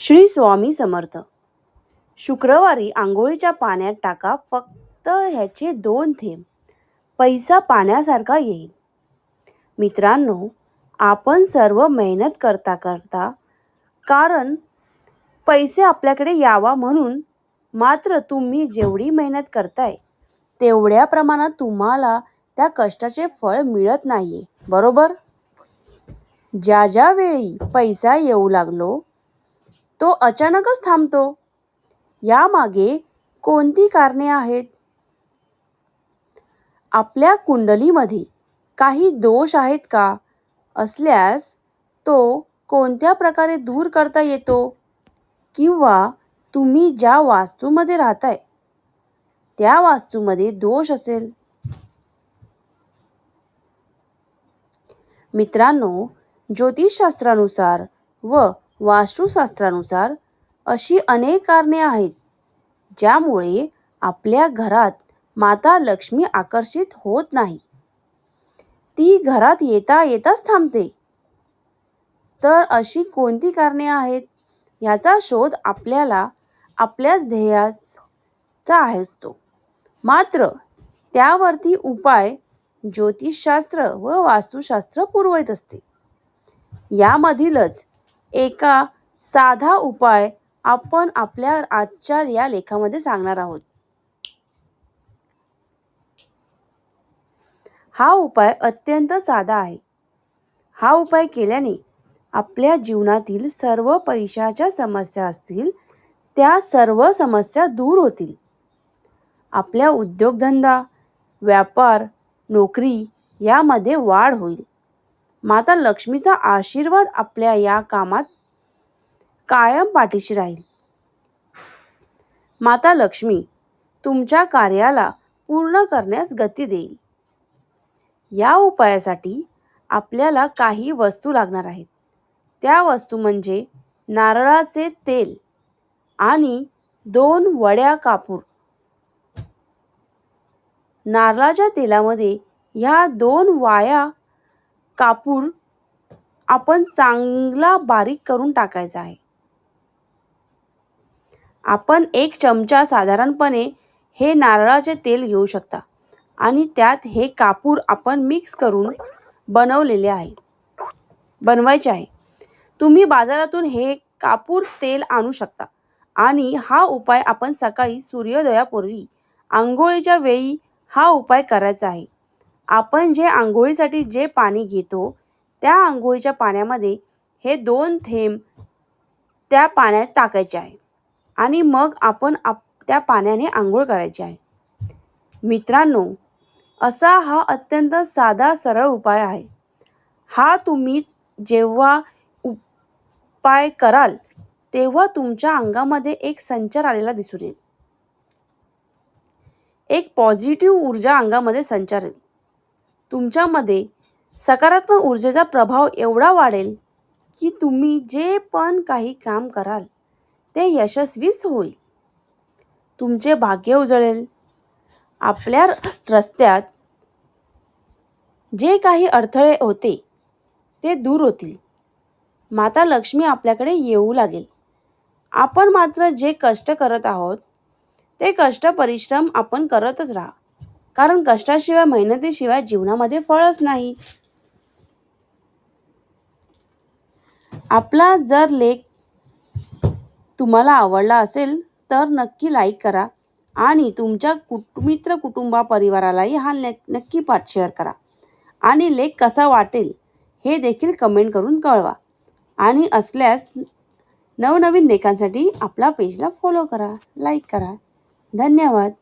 श्री स्वामी समर्थ. शुक्रवारी आंघोळीच्या पाण्यात टाका फक्त ह्याचे दोन थेंब. पैसा पाण्यासारखा येईल. मित्रांनो आपण सर्व मेहनत करता करता कारण पैसे आपल्याकडे यावा म्हणून मात्र तुम्ही जेवढी मेहनत करताय तेवढ्या प्रमाणात तुम्हाला त्या कष्टाचे फळ मिळत नाही बरोबर? ज्या ज्या वेळी पैसा येऊ लागलो तो अचानकच थांबतो. यामागे कोणती कारणे आहेत? आपल्या कुंडलीमध्ये काही दोष आहेत का? असल्यास तो कोणत्या प्रकारे दूर करता येतो? किंवा तुम्ही ज्या वास्तूमध्ये राहताय त्या वास्तूमध्ये दोष असेल. मित्रांनो ज्योतिषशास्त्रानुसार व वास्तुशास्त्रानुसार अशी अनेक कारणे आहेत ज्यामुळे आपल्या घरात माता लक्ष्मी आकर्षित होत नाही. ती घरात येता येताच थांबते. तर अशी कोणती कारणे आहेत? याचा शोध आपल्याला आपल्याच ध्येयाचा आहे असतो. मात्र त्यावरती उपाय ज्योतिषशास्त्र व वास्तुशास्त्र पुरवत असते. यामधीलच एका साधा उपाय आपण आपल्या आजच्या या लेखामध्ये सांगणार आहोत. हा उपाय अत्यंत साधा आहे. हा उपाय केल्याने आपल्या जीवनातील सर्व पैशाच्या समस्या असतील त्या सर्व समस्या दूर होतील. आपल्या उद्योगधंदा व्यापार नोकरी यामध्ये वाढ होईल. माता लक्ष्मीचा आशीर्वाद आपल्या या कामात कायम पाठीशी राहील. माता लक्ष्मी तुमच्या कार्याला पूर्ण करण्यास गती देईल. या उपायासाठी आपल्याला काही वस्तू लागणार आहेत. त्या वस्तू म्हणजे नारळाचे तेल आणि दोन वड्या कापूर. नारळाच्या तेलामध्ये ह्या दोन वाया कापूर आपण चांगला बारीक करून टाकायचा आहे. आपण एक चमचा साधारणपणे हे नारळाचे तेल घेऊ शकता आणि त्यात हे कापूर आपण मिक्स करून बनवलेले आहे बनवायचे आहे. तुम्ही बाजारातून हे कापूर तेल आणू शकता आणि हा उपाय आपण सकाळी सूर्योदयापूर्वी आंघोळीच्या वेळी हा उपाय करायचा आहे. आपण जे आंघोळीसाठी जे पाणी घेतो त्या आंघोळीच्या पाण्यामध्ये हे दोन थेंब त्या पाण्यात टाकायचे आहे. आणि मग आपण आप त्या पाण्याने आंघोळ करायची आहे. मित्रांनो असा हा अत्यंत साधा सरळ उपाय आहे. हा तुम्ही जेव्हा उपाय कराल तेव्हा तुमच्या अंगामध्ये एक संचार आलेला दिसून येईल. एक पॉझिटिव्ह ऊर्जा अंगामध्ये संचारेल तुमच्यामध्ये सकारात्मक ऊर्जेचा प्रभाव एवढा वाढेल की तुम्ही जे पण काही काम कराल ते यशस्वीच होईल. तुमचे भाग्य उजळेल. आपल्या रस्त्यात जे काही अडथळे होते ते दूर होतील. माता लक्ष्मी आपल्याकडे येऊ लागेल. आपण मात्र जे कष्ट करत आहोत ते कष्ट परिश्रम आपण करतच राहा. कारण कष्टाशिवाय मेहनतीशिवाय जीवनामध्ये फळच नाही. आपला जर लेख तुम्हाला आवडला असेल तर नक्की लाईक करा आणि तुमच्या कुट मित्र कुटुंबा परिवारालाही हा लेख नक्की पाठ शेअर करा. आणि लेख कसा वाटेल हे देखील कमेंट करून कळवा. आणि असल्यास नवनवीन लेखांसाठी आपला पेजला फॉलो करा लाईक करा. धन्यवाद.